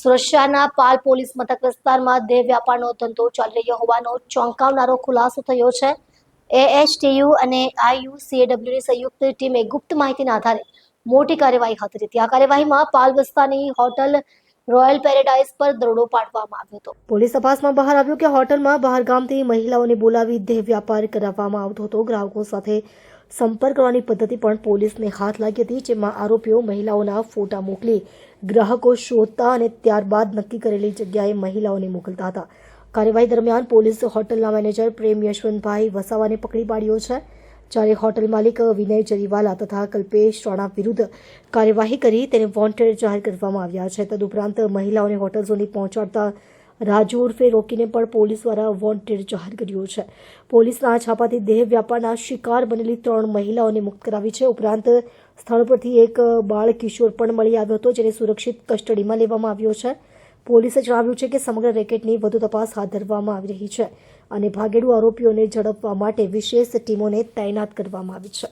સુરક્ષાના પાલ પોલીસ મથક વિસ્તારમાં દેહ વ્યાપારનો ધંધો ચાલી રહ્યો હોવાનો ચોંકાવનારો ખુલાસો થયો છે. એએચટીયુ અને આઈયુસીએડબ્લ્યુની સંયુક્ત ટીમે ગુપ્ત માહિતીના આધારે મોટી કાર્યવાહી હાથ ધરી. હતી આ કાર્યવાહીમાં પાલ વિસ્તારની હોટલ રોયલ પેરેડાઇઝ પર દરોડો પાડવામાં આવ્યો હતો. પોલીસ તપાસમાં બહાર આવ્યું કે હોટલમાં બહારગામથી મહિલાઓને બોલાવી દેહ વ્યાપાર કરાવવામાં આવતો હતો. ગ્રાહકો સાથે સંપર્ક કરવાની પદ્ધતિ પણ પોલીસને હાથ લાગી હતી, જેમાં આરોપીઓ મહિલાઓના ફોટા મોકલી ગ્રાહકો શોધતા અને ત્યારબાદ નક્કી કરેલી જગ્યાએ મહિલાઓને મોકલતા હતા. કાર્યવાહી દરમિયાન પોલીસ હોટલના મેનેજર પ્રેમ યશવંતભાઈ વસાવાને પકડી પાડ્યો છે. જ્યારે હોટલ માલિક વિનય જરીવાલા તથા કલ્પેશ રાણા વિરુદ્ધ કાર્યવાહી કરી તેને વોન્ટેડ જાહેર કરવામાં આવ્યા છે. તદુપરાંત મહિલાઓને હોટલ સુધી પહોંચાડતા રાજુ ઉર્ફે રોકીને પણ પોલીસ દ્વારા વોન્ટેડ જાહેર કર્યો છે. પોલીસના છાપાથી દેહ વ્યાપારના શિકાર બનેલી ત્રણ મહિલાઓને મુક્ત કરાવી છે. ઉપરાંત સ્થળ પરથી એક બાળ કિશોર પણ મળી આવ્યો હતો, જેને સુરક્ષિત કસ્ટડીમાં લેવામાં આવ્યો છે. પોલીસે જણાવ્યું છે કે સમગ્ર રેકેટની વધુ તપાસ હાથ ધરવામાં આવી રહી છે અને ભાગેડુ આરોપીઓને ઝડપવા માટે વિશેષ ટીમોને તૈનાત કરવામાં આવી છે.